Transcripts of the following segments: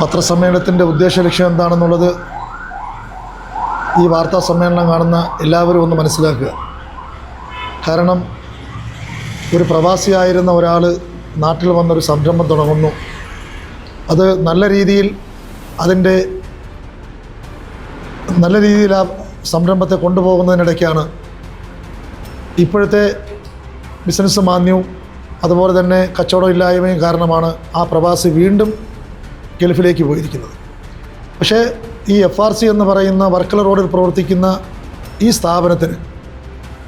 പത്രസമ്മേളനത്തിന്റെ ഉദ്ദേശ ലക്ഷ്യം എന്താണെന്നുള്ളത് ഈ വാർത്താ സമ്മേളനം കാണുന്ന എല്ലാവരും ഒന്ന് മനസ്സിലാക്കുക. കാരണം ഒരു പ്രവാസിയായിരുന്ന ഒരാൾ നാട്ടിൽ വന്നൊരു സംരംഭം തുടങ്ങുന്നു. അത് നല്ല രീതിയിൽ അതിന്റെ നല്ല രീതിയിൽ ആ സംരംഭത്തെ കൊണ്ടുപോകുന്നതിനിടയ്ക്കാണ് ഇപ്പോഴത്തെ ബിസിനസ് മാന്യവും അതുപോലെ തന്നെ കച്ചവടം ഇല്ലായ്മയും കാരണമാണ് ആ പ്രവാസി വീണ്ടും ഗൾഫിലേക്ക് പോയിരിക്കുന്നത്. പക്ഷേ ഈ എഫ് ആർ സി എന്ന് പറയുന്ന വർക്കല റോഡിൽ പ്രവർത്തിക്കുന്ന ഈ സ്ഥാപനത്തിന്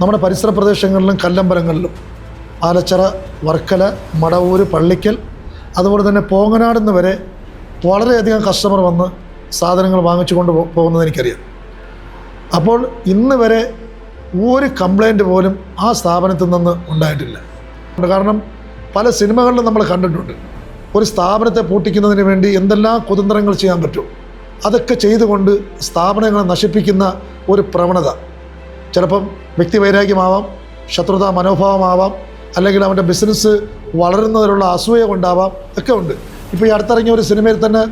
നമ്മുടെ പരിസര പ്രദേശങ്ങളിലും കല്ലമ്പലങ്ങളിലും ആലച്ചറ വർക്കല മടവൂര് പള്ളിക്കൽ അതുപോലെ തന്നെ പോങ്ങനാട് നിന്ന് വരെ വളരെയധികം കസ്റ്റമർ വന്ന് സാധനങ്ങൾ വാങ്ങിച്ചു കൊണ്ട് പോകുന്നത് എനിക്കറിയാം. അപ്പോൾ ഇന്ന് വരെ ഒരു കംപ്ലൈന്റ് പോലും ആ സ്ഥാപനത്തിൽ നിന്ന് ഉണ്ടായിട്ടില്ല. കാരണം പല സിനിമകളിലും നമ്മൾ കണ്ടിട്ടുണ്ട്. ഒരു സ്ഥാപനത്തെ പൂട്ടിക്കുന്നതിന് വേണ്ടി എന്തെല്ലാം കുതന്ത്രങ്ങൾ ചെയ്യാൻ പറ്റും? അതൊക്കെ ചെയ്തുകൊണ്ട് സ്ഥാപനങ്ങളെ നശിപ്പിക്കുന്ന ഒരു പ്രവണത. ചിലപ്പം വ്യക്തിവൈരാഗ്യമാവാം ശത്രുതാ മനോഭാവമാവാം അല്ലെങ്കിൽ അവന്റെ ബിസിനസ് വളരുന്നതിലുള്ള അസൂയ കൊണ്ടാവാം ഒക്കെ ഉണ്ട്. ഇപ്പോൾ ഈ അടുത്തിറങ്ങിയ ഒരു സിനിമയിൽ തന്നെ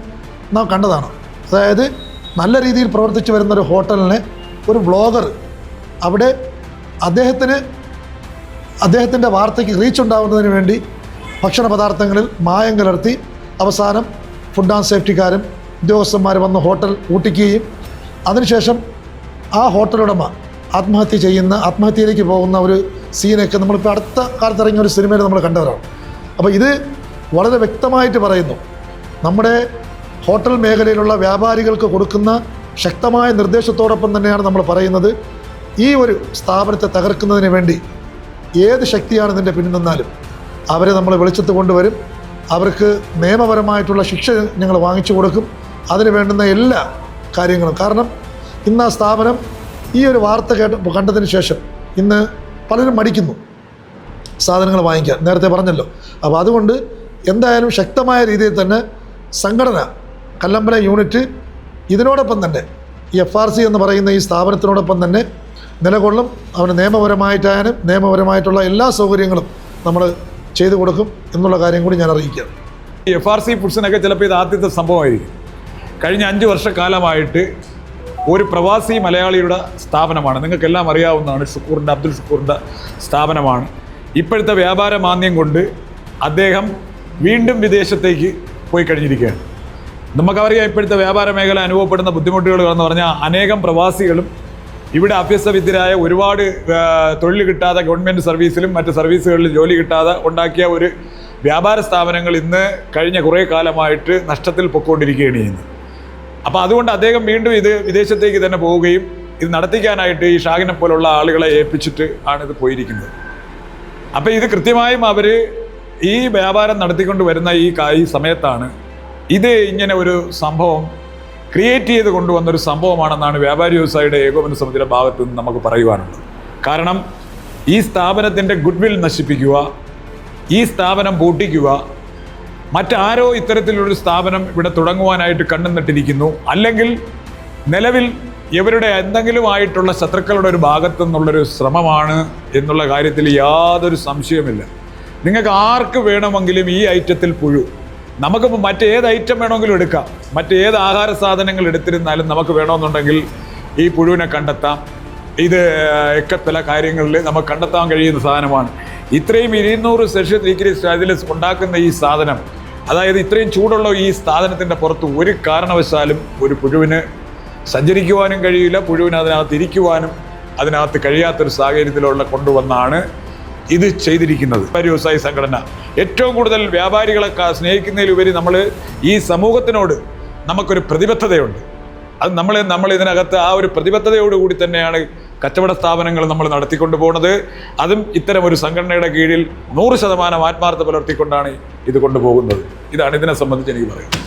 നാം കണ്ടതാണ്. അതായത് നല്ല രീതിയിൽ പ്രവർത്തിച്ചു വരുന്ന ഒരു ഹോട്ടലിനെ ഒരു വ്ളോഗർ അവിടെ അദ്ദേഹത്തിന് അദ്ദേഹത്തിന്റെ വാർത്തയ്ക്ക് റീച്ച് ഉണ്ടാകുന്നതിന് വേണ്ടി ഭക്ഷണ പദാർത്ഥങ്ങളിൽ മായം കലർത്തി അവസാനം ഫുഡ് ആൻഡ് സേഫ്റ്റിക്കാരും ഉദ്യോഗസ്ഥന്മാർ വന്ന് ഹോട്ടൽ ഊട്ടിക്കുകയും അതിനുശേഷം ആ ഹോട്ടലുടമ ആത്മഹത്യ ചെയ്യുന്ന ആത്മഹത്യയിലേക്ക് പോകുന്ന ഒരു സീനൊക്കെ നമ്മളിപ്പോൾ അടുത്ത കാലത്ത് ഇറങ്ങിയ ഒരു സിനിമയിൽ നമ്മൾ കണ്ടവരാണ്. അപ്പോൾ ഇത് വളരെ വ്യക്തമായിട്ട് പറയുന്നു. നമ്മുടെ ഹോട്ടൽ മേഖലയിലുള്ള വ്യാപാരികൾക്ക് കൊടുക്കുന്ന ശക്തമായ നിർദ്ദേശത്തോടൊപ്പം തന്നെയാണ് നമ്മൾ പറയുന്നത്. ഈ ഒരു സ്ഥാപനത്തെ തകർക്കുന്നതിന് വേണ്ടി ഏത് ശക്തിയാണ് ഇതിന്റെ പിന്നിൽ നിന്നാലും അവരെ നമ്മൾ വെളിച്ചത്ത് കൊണ്ടുവരും. അവർക്ക് നിയമപരമായിട്ടുള്ള ശിക്ഷ ഞങ്ങൾ വാങ്ങിച്ചു കൊടുക്കും. അതിന് വേണ്ടുന്ന എല്ലാ കാര്യങ്ങളും. കാരണം ഇന്ന് ആ സ്ഥാപനം ഈ ഒരു വാർത്ത കേട്ട് കണ്ടതിന് ശേഷം ഇന്ന് പലരും മടിക്കുന്നു. സാധനങ്ങൾ വാങ്ങിക്കാൻ. നേരത്തെ പറഞ്ഞല്ലോ. അപ്പോൾ അതുകൊണ്ട് എന്തായാലും ശക്തമായ രീതിയിൽ തന്നെ സംഘടന കല്ലമ്പല യൂണിറ്റ് ഇതിനോടൊപ്പം തന്നെ എഫ് ആർ സി എന്ന് പറയുന്ന ഈ സ്ഥാപനത്തിനോടൊപ്പം തന്നെ നിലകൊള്ളും. അവന് നിയമപരമായിട്ടായാലും നിയമപരമായിട്ടുള്ള എല്ലാ സൗകര്യങ്ങളും നമ്മൾ ചെയ്തു കൊടുക്കും എന്നുള്ള കാര്യം കൂടി ഞാൻ അറിയിക്കാം. എഫ് ആർ സി ഫുഡ്സിനൊക്കെ ചിലപ്പോൾ ഇത് ആദ്യത്തെ സംഭവമായിരിക്കും. കഴിഞ്ഞ അഞ്ച് വർഷക്കാലമായിട്ട് ഒരു പ്രവാസി മലയാളിയുടെ സ്ഥാപനമാണ്. നിങ്ങൾക്കെല്ലാം അറിയാവുന്നതാണ് ഷുക്കൂറിന്റെ അബ്ദുൽ ഷുക്കൂറിന്റെ സ്ഥാപനമാണ്. ഇപ്പോഴത്തെ വ്യാപാര മാന്ദ്യം കൊണ്ട് അദ്ദേഹം വീണ്ടും വിദേശത്തേക്ക് പോയി കഴിഞ്ഞിരിക്കുകയാണ്. നമുക്കറിയാം ഇപ്പോഴത്തെ വ്യാപാര മേഖല അനുഭവപ്പെടുന്ന ബുദ്ധിമുട്ടുകൾ എന്ന് പറഞ്ഞാൽ അനേകം പ്രവാസികളും ഇവിടെ അഭ്യസ്തവിദ്യരായ ഒരുപാട് തൊഴിൽ കിട്ടാതെ ഗവൺമെന്റ് സർവീസിലും മറ്റ് സർവീസുകളിലും ജോലി കിട്ടാതെ ഉണ്ടാക്കിയ ഒരു വ്യാപാര സ്ഥാപനങ്ങൾ ഇന്ന് കഴിഞ്ഞ കുറേ കാലമായിട്ട് നഷ്ടത്തിൽ പൊക്കോണ്ടിരിക്കുകയാണ് ചെയ്യുന്നത്. അപ്പോൾ അതുകൊണ്ട് അദ്ദേഹം വീണ്ടും ഇത് വിദേശത്തേക്ക് തന്നെ പോവുകയും ഇത് നടത്തിക്കാനായിട്ട് ഈ ഷാഹിനെ പോലുള്ള ആളുകളെ ഏൽപ്പിച്ചിട്ട് ആണ് ഇത് പോയിരിക്കുന്നത്. അപ്പോൾ ഇത് കൃത്യമായും അവർ ഈ വ്യാപാരം നടത്തിക്കൊണ്ട് വരുന്ന ഈ ഈ സമയത്താണ് ഇത് ഇങ്ങനെ ഒരു സംഭവം ക്രിയേറ്റ് ചെയ്ത് കൊണ്ടുവന്നൊരു സംഭവമാണെന്നാണ് വ്യാപാരി വ്യവസായിയുടെ ഏകോപന സമിതിയുടെ ഭാഗത്ത് നിന്ന് നമുക്ക് പറയുവാനുള്ളത്. കാരണം ഈ സ്ഥാപനത്തിന്റെ ഗുഡ്വിൽ നശിപ്പിക്കുക ഈ സ്ഥാപനം പൂട്ടിക്കുക മറ്റാരോ ഇത്തരത്തിലൊരു സ്ഥാപനം ഇവിടെ തുടങ്ങുവാനായിട്ട് കണ്ടുനിട്ടിരിക്കുന്നു അല്ലെങ്കിൽ നിലവിൽ ഇവരുടെ എന്തെങ്കിലും ആയിട്ടുള്ള ശത്രുക്കളുടെ ഒരു ഭാഗത്തു നിന്നുള്ളൊരു ശ്രമമാണ് എന്നുള്ള കാര്യത്തിൽ യാതൊരു സംശയമില്ല നിങ്ങൾക്ക് ആർക്ക് വേണമെങ്കിലും ഈ ഐറ്റത്തിൽ പുഴു നമുക്കിപ്പോൾ മറ്റേത് ഐറ്റം വേണമെങ്കിലും എടുക്കാം. മറ്റേത് ആഹാര സാധനങ്ങൾ എടുത്തിരുന്നാലും നമുക്ക് വേണമെന്നുണ്ടെങ്കിൽ ഈ പുഴുവിനെ കണ്ടെത്താം. ഇത് ഒക്കെ പല കാര്യങ്ങളിൽ നമുക്ക് കണ്ടെത്താൻ കഴിയുന്ന സാധനമാണ്. ഇത്രയും ഇരുന്നൂറ് സെൽഷ്യസ് ഡിഗ്രി സ്റ്റാജിലസ് ഉണ്ടാക്കുന്ന ഈ സാധനം അതായത് ഇത്രയും ചൂടുള്ള ഈ സാധനത്തിന്റെ പുറത്ത് ഒരു കാരണവശാലും ഒരു പുഴുവിന് സഞ്ചരിക്കുവാനും കഴിയില്ല. പുഴുവിന് അതിനകത്ത് ഇരിക്കുവാനും അതിനകത്ത് കഴിയാത്തൊരു സാഹചര്യത്തിലുള്ള കൊണ്ടുവന്നാണ് ഇത് ചെയ്തിരിക്കുന്നത്. വ്യാപാരി വ്യവസായ സംഘടന ഏറ്റവും കൂടുതൽ വ്യാപാരികളെ സ്നേഹിക്കുന്നതിലുപരി നമ്മൾ ഈ സമൂഹത്തിനോട് നമുക്കൊരു പ്രതിബദ്ധതയുണ്ട്. അത് നമ്മൾ നമ്മൾ ഇതിനകത്ത് ആ ഒരു പ്രതിബദ്ധതയോടുകൂടി തന്നെയാണ് കച്ചവട സ്ഥാപനങ്ങൾ നമ്മൾ നടത്തിക്കൊണ്ട് പോകുന്നത്. അതും ഇത്തരം ഒരു സംഘടനയുടെ കീഴിൽ നൂറ് ശതമാനം ആത്മാർത്ഥ പുലർത്തിക്കൊണ്ടാണ് ഇത് കൊണ്ടുപോകുന്നത്. ഇതാണ് ഇതിനെ സംബന്ധിച്ച് എനിക്ക് പറയുന്നത്